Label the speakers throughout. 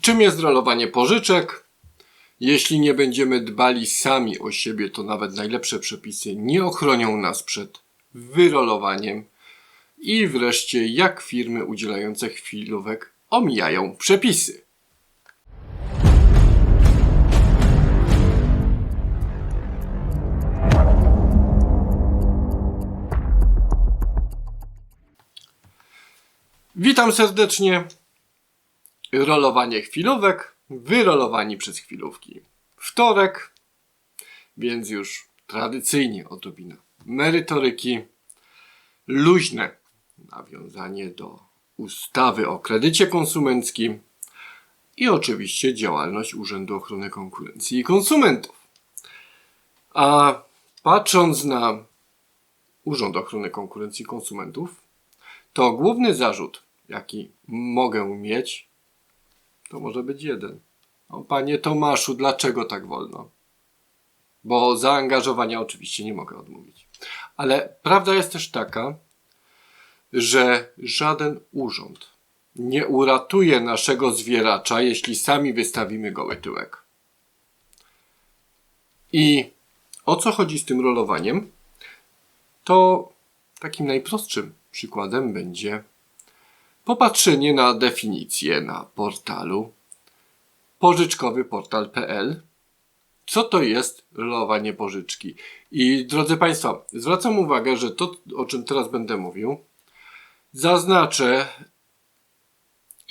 Speaker 1: Czym jest rolowanie pożyczek? Jeśli nie będziemy dbali sami o siebie, to nawet najlepsze przepisy nie ochronią nas przed wyrolowaniem. I wreszcie, jak firmy udzielające chwilówek omijają przepisy. Witam serdecznie. Rolowanie chwilówek, wyrolowani przez chwilówki. Wtorek, więc już tradycyjnie odrobina merytoryki, luźne nawiązanie do ustawy o kredycie konsumenckim i oczywiście działalność Urzędu Ochrony Konkurencji i Konsumentów. A patrząc na Urząd Ochrony Konkurencji i Konsumentów, to główny zarzut, jaki mogę mieć, to może być jeden. O, panie Tomaszu, dlaczego tak wolno? Bo zaangażowania oczywiście nie mogę odmówić. Ale prawda jest też taka, że żaden urząd nie uratuje naszego zwieracza, jeśli sami wystawimy goły tyłek. I o co chodzi z tym rolowaniem? To takim najprostszym przykładem będzie popatrzenie na definicję na portalu pożyczkowyportal.pl. Co to jest rolowanie pożyczki? I drodzy Państwo, zwracam uwagę, że to, o czym teraz będę mówił, zaznaczę,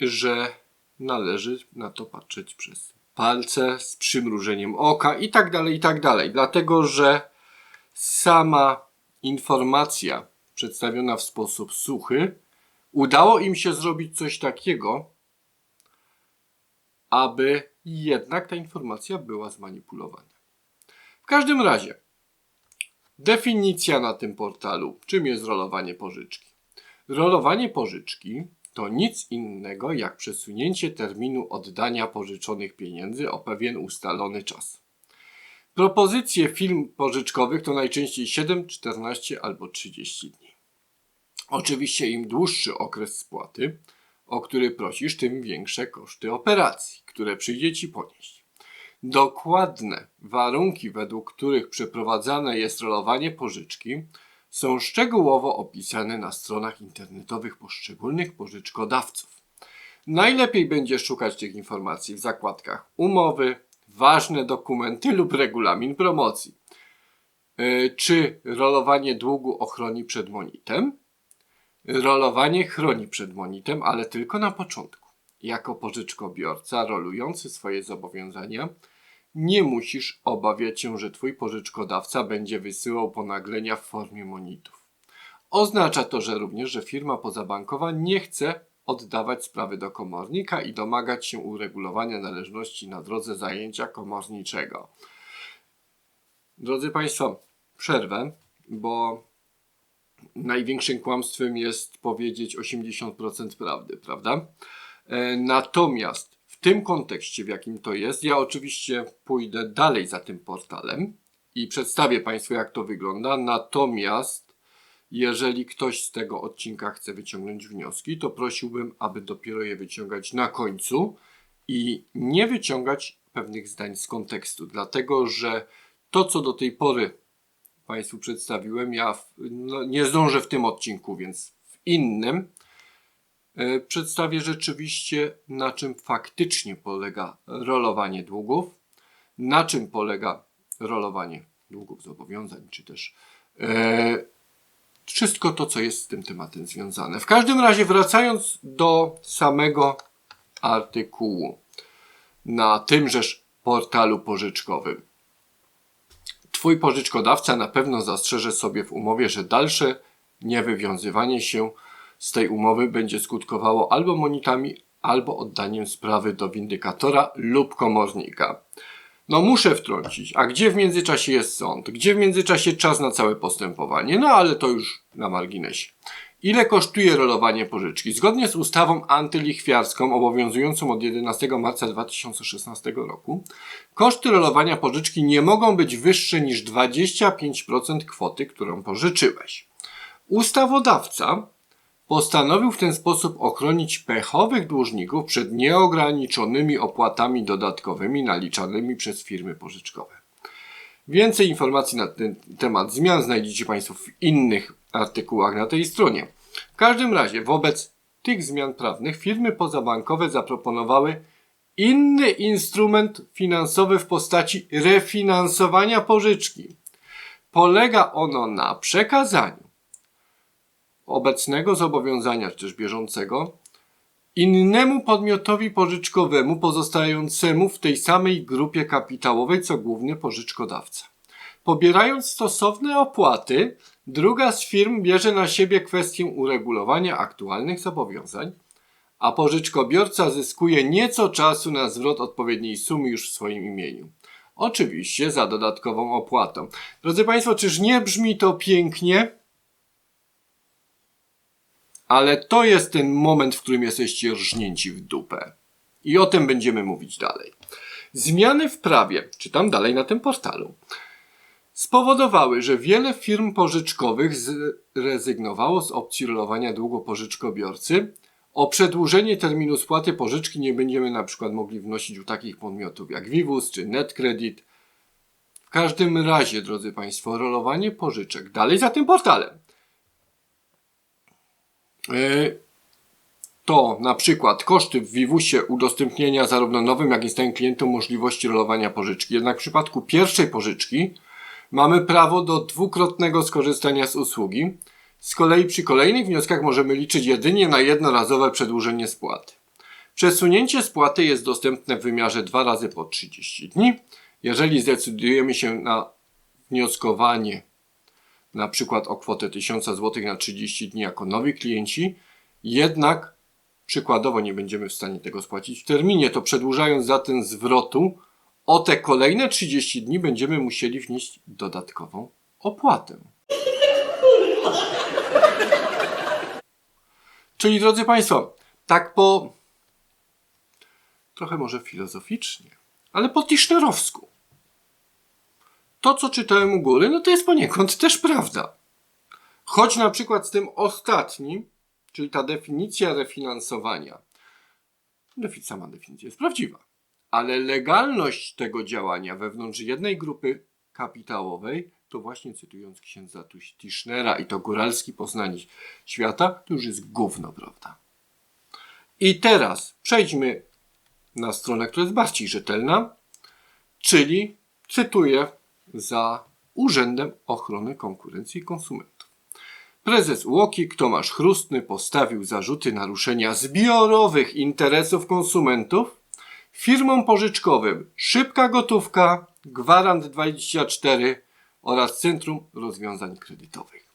Speaker 1: że należy na to patrzeć przez palce, z przymrużeniem oka i tak dalej, i tak dalej. Dlatego, że sama informacja przedstawiona w sposób suchy, udało im się zrobić coś takiego, aby jednak ta informacja była zmanipulowana. W każdym razie, definicja na tym portalu, czym jest rolowanie pożyczki. Rolowanie pożyczki to nic innego jak przesunięcie terminu oddania pożyczonych pieniędzy o pewien ustalony czas. Propozycje firm pożyczkowych to najczęściej 7, 14 albo 30 dni. Oczywiście im dłuższy okres spłaty, o który prosisz, tym większe koszty operacji, które przyjdzie Ci ponieść. Dokładne warunki, według których przeprowadzane jest rolowanie pożyczki, są szczegółowo opisane na stronach internetowych poszczególnych pożyczkodawców. Najlepiej będzie szukać tych informacji w zakładkach umowy, ważne dokumenty lub regulamin promocji. Yy, Czy rolowanie długu ochroni przed monitem? Rolowanie chroni przed monitem, ale tylko na początku. Jako pożyczkobiorca rolujący swoje zobowiązania, nie musisz obawiać się, że twój pożyczkodawca będzie wysyłał ponaglenia w formie monitów. Oznacza to, że również, że firma pozabankowa nie chce oddawać sprawy do komornika i domagać się uregulowania należności na drodze zajęcia komorniczego. Drodzy Państwo, przerwę, bo największym kłamstwem jest powiedzieć 80% prawdy, prawda? E, Natomiast w tym kontekście, w jakim to jest, ja oczywiście pójdę dalej za tym portalem i przedstawię Państwu, jak to wygląda. Natomiast jeżeli ktoś z tego odcinka chce wyciągnąć wnioski, to prosiłbym, aby dopiero je wyciągać na końcu i nie wyciągać pewnych zdań z kontekstu, dlatego że to, co do tej pory Państwu przedstawiłem. Ja w, no, nie zdążę w tym odcinku, więc w innym e, przedstawię rzeczywiście, na czym faktycznie polega rolowanie długów, na czym polega rolowanie długów zobowiązań, czy też e, wszystko to, co jest z tym tematem związane. W każdym razie, wracając do samego artykułu na tymżeż portalu pożyczkowym. Twój pożyczkodawca na pewno zastrzeże sobie w umowie, że dalsze niewywiązywanie się z tej umowy będzie skutkowało albo monitami, albo oddaniem sprawy do windykatora lub komornika. No muszę wtrącić, a gdzie w międzyczasie jest sąd? Gdzie w międzyczasie czas na całe postępowanie? No ale to już na marginesie. Ile kosztuje rolowanie pożyczki? Zgodnie z ustawą antylichwiarską obowiązującą od 11 marca 2016 roku, koszty rolowania pożyczki nie mogą być wyższe niż 25% kwoty, którą pożyczyłeś. Ustawodawca Postanowił w ten sposób ochronić pechowych dłużników przed nieograniczonymi opłatami dodatkowymi naliczanymi przez firmy pożyczkowe. Więcej informacji na ten temat zmian znajdziecie Państwo w innych artykułach na tej stronie. W każdym razie, wobec tych zmian prawnych firmy pozabankowe zaproponowały inny instrument finansowy w postaci refinansowania pożyczki. Polega ono na przekazaniu obecnego zobowiązania, czy też bieżącego, innemu podmiotowi pożyczkowemu pozostającemu w tej samej grupie kapitałowej co główny pożyczkodawca. Pobierając stosowne opłaty, druga z firm bierze na siebie kwestię uregulowania aktualnych zobowiązań, a pożyczkobiorca zyskuje nieco czasu na zwrot odpowiedniej sumy już w swoim imieniu. Oczywiście za dodatkową opłatą. Drodzy Państwo, czyż nie brzmi to pięknie? Ale to jest ten moment, w którym jesteście rżnięci w dupę. I o tym będziemy mówić dalej. Zmiany w prawie, czytam dalej na tym portalu, spowodowały, że wiele firm pożyczkowych zrezygnowało z opcji rolowania długu pożyczkobiorcy. O przedłużenie terminu spłaty pożyczki nie będziemy na przykład mogli wnosić u takich podmiotów jak Vivus czy NetCredit. W każdym razie, drodzy Państwo, rolowanie pożyczek dalej za tym portalem to na przykład koszty w Vivusie udostępnienia zarówno nowym, jak i stałym klientom możliwości rolowania pożyczki. Jednak w przypadku pierwszej pożyczki mamy prawo do dwukrotnego skorzystania z usługi. Z kolei przy kolejnych wnioskach możemy liczyć jedynie na jednorazowe przedłużenie spłaty. Przesunięcie spłaty jest dostępne w wymiarze 2 razy po 30 dni. Jeżeli zdecydujemy się na wnioskowanie na przykład o kwotę 1000 zł na 30 dni jako nowi klienci, jednak przykładowo nie będziemy w stanie tego spłacić w terminie, to przedłużając zatem zwrotu o te kolejne 30 dni będziemy musieli wnieść dodatkową opłatę. Czyli drodzy Państwo, tak po trochę może filozoficznie, ale po tischnerowsku to, co czytałem u góry, no to jest poniekąd też prawda. Choć na przykład z tym ostatnim, czyli ta definicja refinansowania, sama definicja jest prawdziwa, ale legalność tego działania wewnątrz jednej grupy kapitałowej, to właśnie cytując księdza Tischnera i to góralski poznanie świata, to już jest gówno, prawda? I teraz przejdźmy na stronę, która jest bardziej rzetelna, czyli cytuję za Urzędem Ochrony Konkurencji i Konsumentów. Prezes UOKiK Tomasz Chrustny postawił zarzuty naruszenia zbiorowych interesów konsumentów firmom pożyczkowym Szybka Gotówka, Gwarant 24 oraz Centrum Rozwiązań Kredytowych.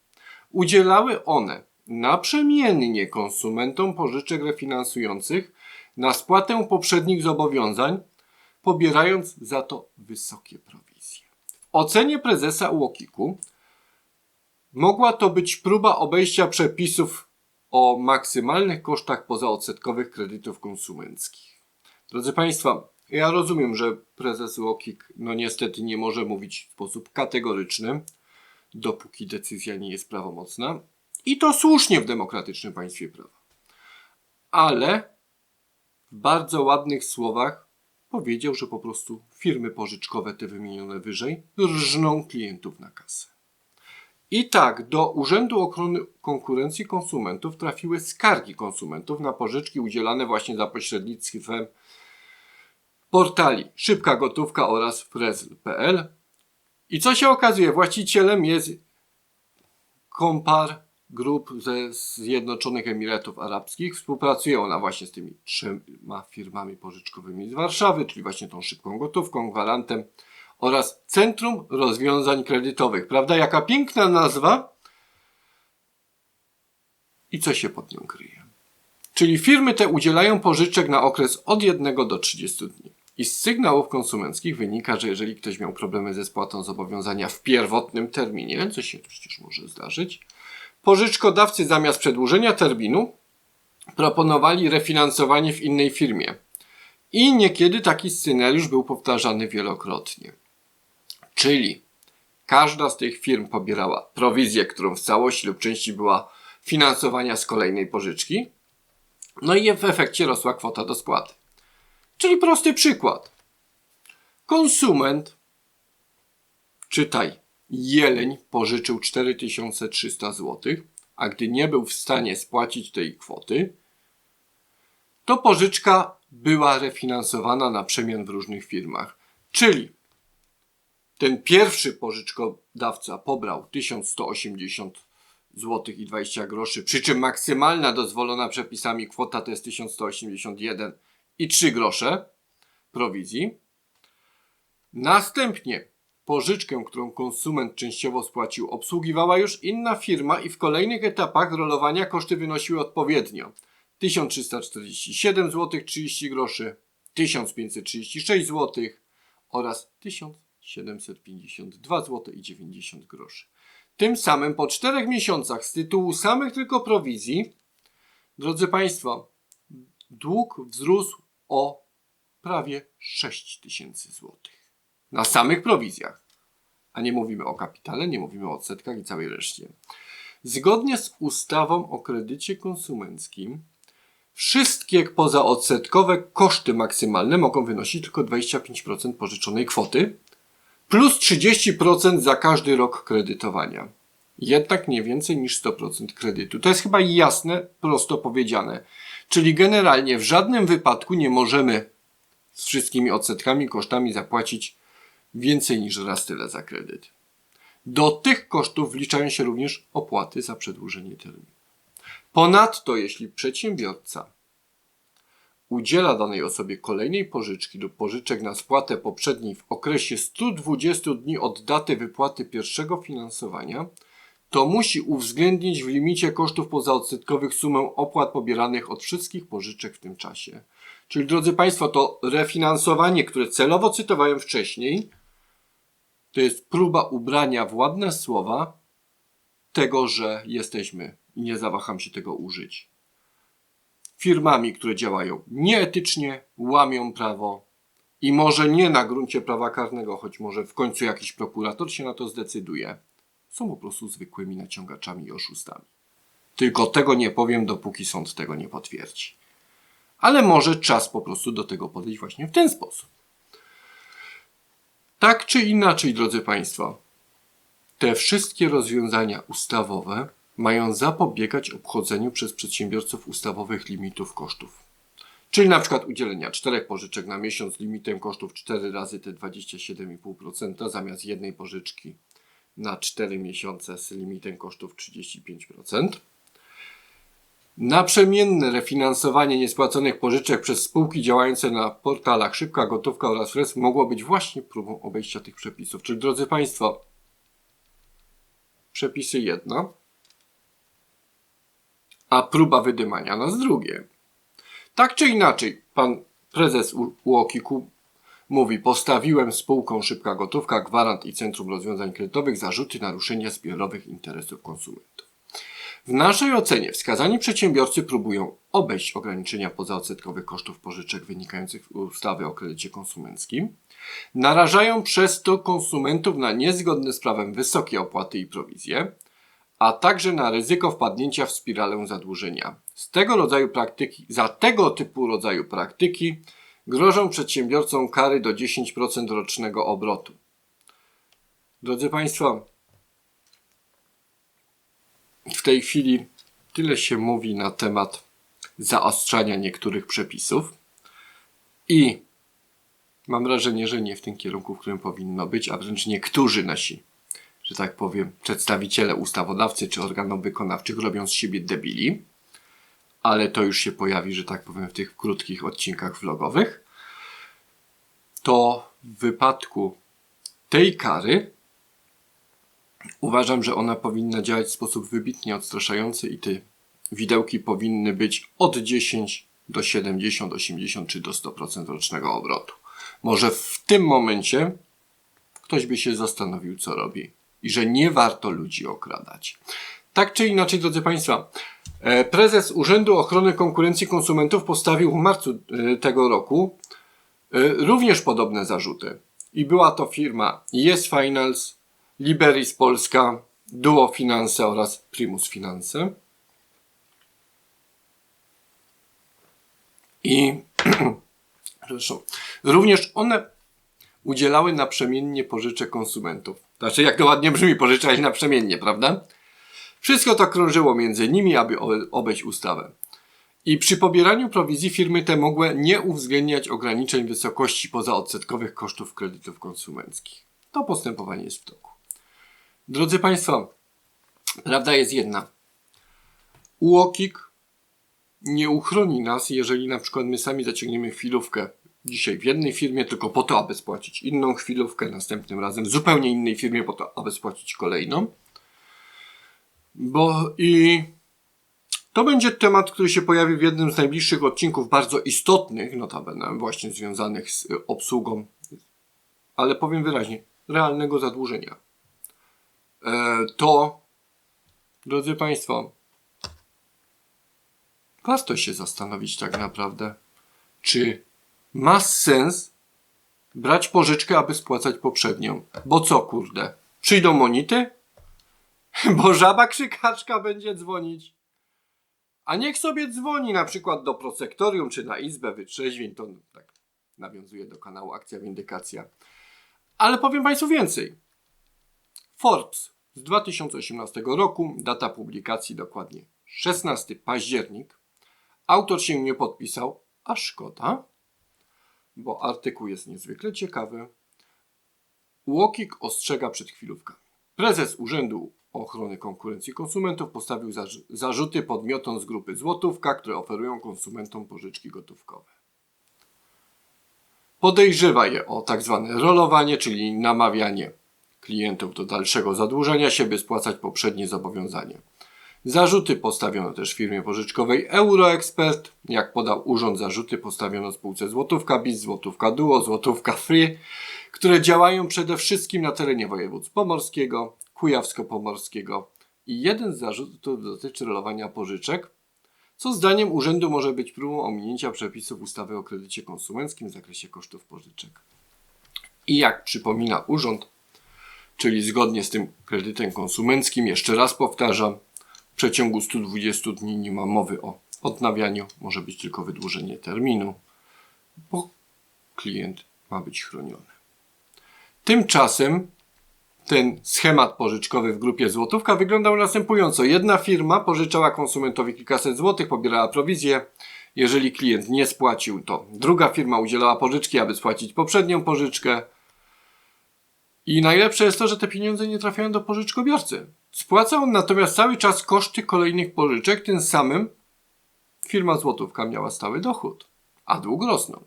Speaker 1: Udzielały one naprzemiennie konsumentom pożyczek refinansujących na spłatę poprzednich zobowiązań, pobierając za to wysokie prowizje ocenie prezesa UOKiK-u mogła to być próba obejścia przepisów o maksymalnych kosztach pozaodsetkowych kredytów konsumenckich. Drodzy Państwo, ja rozumiem, że prezes UOKiK no niestety nie może mówić w sposób kategoryczny, dopóki decyzja nie jest prawomocna. I to słusznie w demokratycznym państwie prawa. Ale w bardzo ładnych słowach powiedział, że po prostu firmy pożyczkowe te wymienione wyżej rżną klientów na kasę. I tak do Urzędu Ochrony Konkurencji Konsumentów trafiły skargi konsumentów na pożyczki udzielane właśnie za pośrednictwem portali Szybka Gotówka oraz Frezl.pl. I co się okazuje? Właścicielem jest Kompar grup ze Zjednoczonych Emiratów Arabskich. Współpracuje ona właśnie z tymi trzema firmami pożyczkowymi z Warszawy, czyli właśnie tą szybką gotówką, gwarantem oraz Centrum Rozwiązań Kredytowych. Prawda? Jaka piękna nazwa i co się pod nią kryje. Czyli firmy te udzielają pożyczek na okres od 1 do 30 dni. I z sygnałów konsumenckich wynika, że jeżeli ktoś miał problemy ze spłatą zobowiązania w pierwotnym terminie, co się przecież może zdarzyć, Pożyczkodawcy zamiast przedłużenia terminu proponowali refinansowanie w innej firmie. I niekiedy taki scenariusz był powtarzany wielokrotnie. Czyli każda z tych firm pobierała prowizję, którą w całości lub części była finansowania z kolejnej pożyczki. No i w efekcie rosła kwota do spłaty. Czyli prosty przykład. Konsument, czytaj, jeleń pożyczył 4300 zł, a gdy nie był w stanie spłacić tej kwoty, to pożyczka była refinansowana na przemian w różnych firmach. Czyli ten pierwszy pożyczkodawca pobrał 1180 zł i 20 groszy, przy czym maksymalna dozwolona przepisami kwota to jest 1181 i 3 grosze prowizji. Następnie pożyczkę, którą konsument częściowo spłacił, obsługiwała już inna firma i w kolejnych etapach rolowania koszty wynosiły odpowiednio 1347 zł 30 groszy, 1536 zł oraz 1752 zł i 90 groszy. Tym samym po czterech miesiącach z tytułu samych tylko prowizji, drodzy Państwo, dług wzrósł o prawie 6 tysięcy złotych. Na samych prowizjach. A nie mówimy o kapitale, nie mówimy o odsetkach i całej reszcie. Zgodnie z ustawą o kredycie konsumenckim, wszystkie pozaodsetkowe koszty maksymalne mogą wynosić tylko 25% pożyczonej kwoty, plus 30% za każdy rok kredytowania. Jednak nie więcej niż 100% kredytu. To jest chyba jasne, prosto powiedziane. Czyli generalnie w żadnym wypadku nie możemy z wszystkimi odsetkami, kosztami zapłacić więcej niż raz tyle za kredyt. Do tych kosztów wliczają się również opłaty za przedłużenie terminu. Ponadto, jeśli przedsiębiorca udziela danej osobie kolejnej pożyczki lub pożyczek na spłatę poprzedniej w okresie 120 dni od daty wypłaty pierwszego finansowania, to musi uwzględnić w limicie kosztów pozaodsetkowych sumę opłat pobieranych od wszystkich pożyczek w tym czasie. Czyli drodzy Państwo, to refinansowanie, które celowo cytowałem wcześniej, to jest próba ubrania w ładne słowa tego, że jesteśmy, i nie zawaham się tego użyć, firmami, które działają nieetycznie, łamią prawo i może nie na gruncie prawa karnego, choć może w końcu jakiś prokurator się na to zdecyduje, są po prostu zwykłymi naciągaczami i oszustami. Tylko tego nie powiem, dopóki sąd tego nie potwierdzi. Ale może czas po prostu do tego podejść właśnie w ten sposób. Tak czy inaczej, drodzy Państwo, te wszystkie rozwiązania ustawowe mają zapobiegać obchodzeniu przez przedsiębiorców ustawowych limitów kosztów. Czyli na przykład udzielenia czterech pożyczek na miesiąc z limitem kosztów 4 razy te 27,5% zamiast jednej pożyczki na 4 miesiące z limitem kosztów 35%. Naprzemienne refinansowanie niespłaconych pożyczek przez spółki działające na portalach Szybka Gotówka oraz Fres mogło być właśnie próbą obejścia tych przepisów. Czyli drodzy Państwo, przepisy jedno, a próba wydymania nas drugie. Tak czy inaczej, pan prezes UOKiK-u mówi, postawiłem spółką Szybka Gotówka, Gwarant i Centrum Rozwiązań Kredytowych zarzuty naruszenia zbiorowych interesów konsumentów. W naszej ocenie wskazani przedsiębiorcy próbują obejść ograniczenia pozaodsetkowych kosztów pożyczek wynikających z ustawy o kredycie konsumenckim, narażają przez to konsumentów na niezgodne z prawem wysokie opłaty i prowizje, a także na ryzyko wpadnięcia w spiralę zadłużenia. Z tego rodzaju praktyki, za tego typu rodzaju praktyki grożą przedsiębiorcom kary do 10% rocznego obrotu. Drodzy Państwo, w tej chwili tyle się mówi na temat zaostrzania niektórych przepisów i mam wrażenie, że nie w tym kierunku, w którym powinno być, a wręcz niektórzy nasi, że tak powiem, przedstawiciele ustawodawcy czy organów wykonawczych robią z siebie debili, ale to już się pojawi, że tak powiem, w tych krótkich odcinkach vlogowych. To w wypadku tej kary Uważam, że ona powinna działać w sposób wybitnie odstraszający i te widełki powinny być od 10 do 70, 80 czy do 100% rocznego obrotu. Może w tym momencie ktoś by się zastanowił, co robi i że nie warto ludzi okradać. Tak czy inaczej, drodzy Państwo, e, prezes Urzędu Ochrony Konkurencji Konsumentów postawił w marcu e, tego roku e, również podobne zarzuty. I była to firma Yes Finance, Liberis Polska, Duo Finanse oraz Primus Finanse. I również one udzielały naprzemiennie pożyczek konsumentów. Znaczy, jak to ładnie brzmi, pożyczać naprzemiennie, prawda? Wszystko to krążyło między nimi, aby obejść ustawę. I przy pobieraniu prowizji firmy te mogły nie uwzględniać ograniczeń wysokości pozaodsetkowych kosztów kredytów konsumenckich. To postępowanie jest w toku. Drodzy Państwo, prawda jest jedna. UOKiK nie uchroni nas, jeżeli na przykład my sami zaciągniemy chwilówkę dzisiaj w jednej firmie tylko po to, aby spłacić inną chwilówkę, następnym razem w zupełnie innej firmie po to, aby spłacić kolejną. Bo i to będzie temat, który się pojawi w jednym z najbliższych odcinków, bardzo istotnych, notabene, właśnie związanych z obsługą, ale powiem wyraźnie, realnego zadłużenia. E, to, drodzy Państwo, warto się zastanowić tak naprawdę, czy ma sens brać pożyczkę, aby spłacać poprzednią. Bo co, kurde? Przyjdą monity? Bo żaba krzykaczka będzie dzwonić. A niech sobie dzwoni na przykład do prosektorium czy na izbę wytrzeźwień. To tak nawiązuje do kanału Akcja Windykacja. Ale powiem Państwu więcej. Forbes z 2018 roku, data publikacji dokładnie 16 październik. Autor się nie podpisał, a szkoda, bo artykuł jest niezwykle ciekawy. Łokik ostrzega przed chwilówkami. Prezes Urzędu Ochrony Konkurencji i Konsumentów postawił zarz- zarzuty podmiotom z grupy Złotówka, które oferują konsumentom pożyczki gotówkowe. Podejrzewa je o tak zwane rolowanie, czyli namawianie klientów do dalszego zadłużenia się, by spłacać poprzednie zobowiązanie. Zarzuty postawiono też firmie pożyczkowej Euroexpert. Jak podał urząd, zarzuty postawiono spółce Złotówka BIS, Złotówka Duo, Złotówka Free, które działają przede wszystkim na terenie województw pomorskiego, kujawsko-pomorskiego. I jeden z zarzutów dotyczy rolowania pożyczek, co zdaniem urzędu może być próbą ominięcia przepisów ustawy o kredycie konsumenckim w zakresie kosztów pożyczek. I jak przypomina urząd, czyli zgodnie z tym kredytem konsumenckim, jeszcze raz powtarzam, w przeciągu 120 dni nie ma mowy o odnawianiu, może być tylko wydłużenie terminu, bo klient ma być chroniony. Tymczasem ten schemat pożyczkowy w grupie Złotówka wyglądał następująco. Jedna firma pożyczała konsumentowi kilkaset złotych, pobierała prowizję. Jeżeli klient nie spłacił, to druga firma udzielała pożyczki, aby spłacić poprzednią pożyczkę. I najlepsze jest to, że te pieniądze nie trafiają do pożyczkobiorcy. Spłaca on natomiast cały czas koszty kolejnych pożyczek, tym samym firma Złotówka miała stały dochód, a dług rosnął.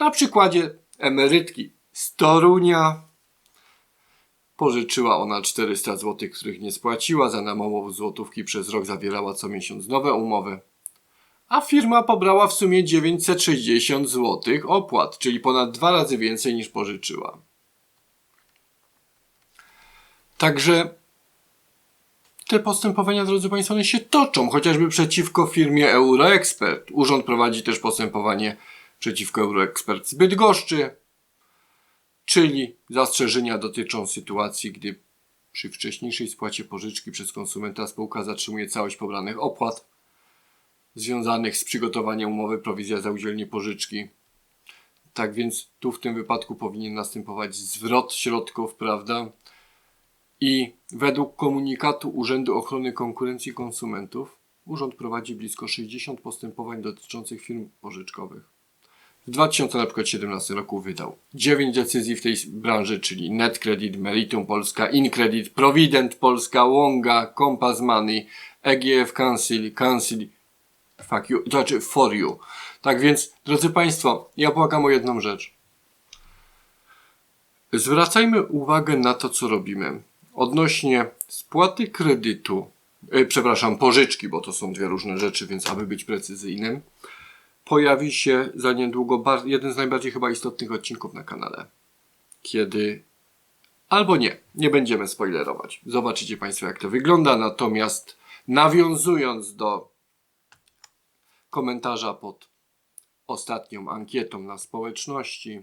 Speaker 1: Na przykładzie emerytki z Torunia pożyczyła ona 400 zł, których nie spłaciła, za namową złotówki przez rok zawierała co miesiąc nowe umowy, a firma pobrała w sumie 960 zł opłat, czyli ponad dwa razy więcej niż pożyczyła. Także te postępowania, drodzy Państwo, one się toczą, chociażby przeciwko firmie Euroexpert. Urząd prowadzi też postępowanie przeciwko Euroexpert z Bydgoszczy, czyli zastrzeżenia dotyczą sytuacji, gdy przy wcześniejszej spłacie pożyczki przez konsumenta spółka zatrzymuje całość pobranych opłat związanych z przygotowaniem umowy prowizja za udzielenie pożyczki. Tak więc tu w tym wypadku powinien następować zwrot środków, prawda? I według komunikatu Urzędu Ochrony Konkurencji i Konsumentów urząd prowadzi blisko 60 postępowań dotyczących firm pożyczkowych. W 2017 roku wydał 9 decyzji w tej branży, czyli NetCredit, Meritum Polska, InCredit, Provident Polska, Wonga, Compass Money, EGF Council, Council, fuck you, to znaczy for you. Tak więc, drodzy Państwo, ja płakam o jedną rzecz. Zwracajmy uwagę na to, co robimy. Odnośnie spłaty kredytu, e, przepraszam, pożyczki, bo to są dwie różne rzeczy, więc aby być precyzyjnym, pojawi się za niedługo jeden z najbardziej chyba istotnych odcinków na kanale. Kiedy albo nie, nie będziemy spoilerować. Zobaczycie Państwo, jak to wygląda. Natomiast nawiązując do komentarza pod ostatnią ankietą na społeczności,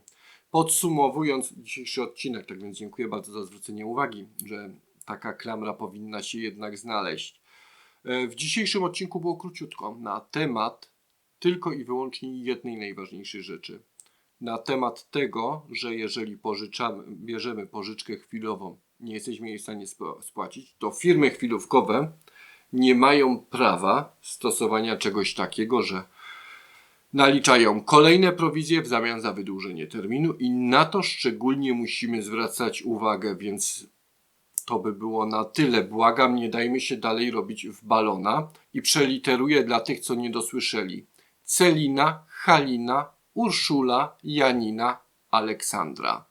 Speaker 1: podsumowując dzisiejszy odcinek, tak więc dziękuję bardzo za zwrócenie uwagi, że taka klamra powinna się jednak znaleźć. E, W dzisiejszym odcinku było króciutko na temat tylko i wyłącznie jednej najważniejszej rzeczy. Na temat tego, że jeżeli pożyczamy, bierzemy pożyczkę chwilową, nie jesteśmy jej w stanie spłacić, to firmy chwilówkowe nie mają prawa stosowania czegoś takiego, że naliczają kolejne prowizje w zamian za wydłużenie terminu i na to szczególnie musimy zwracać uwagę, więc to by było na tyle. Błagam, nie dajmy się dalej robić w balona i przeliteruję dla tych, co nie dosłyszeli. Celina, Halina, Urszula, Janina, Aleksandra.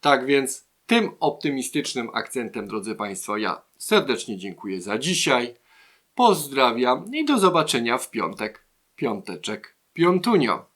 Speaker 1: Tak więc tym optymistycznym akcentem, drodzy Państwo, ja serdecznie dziękuję za dzisiaj. Pozdrawiam i do zobaczenia w piątek. Piąteczek, piątunio.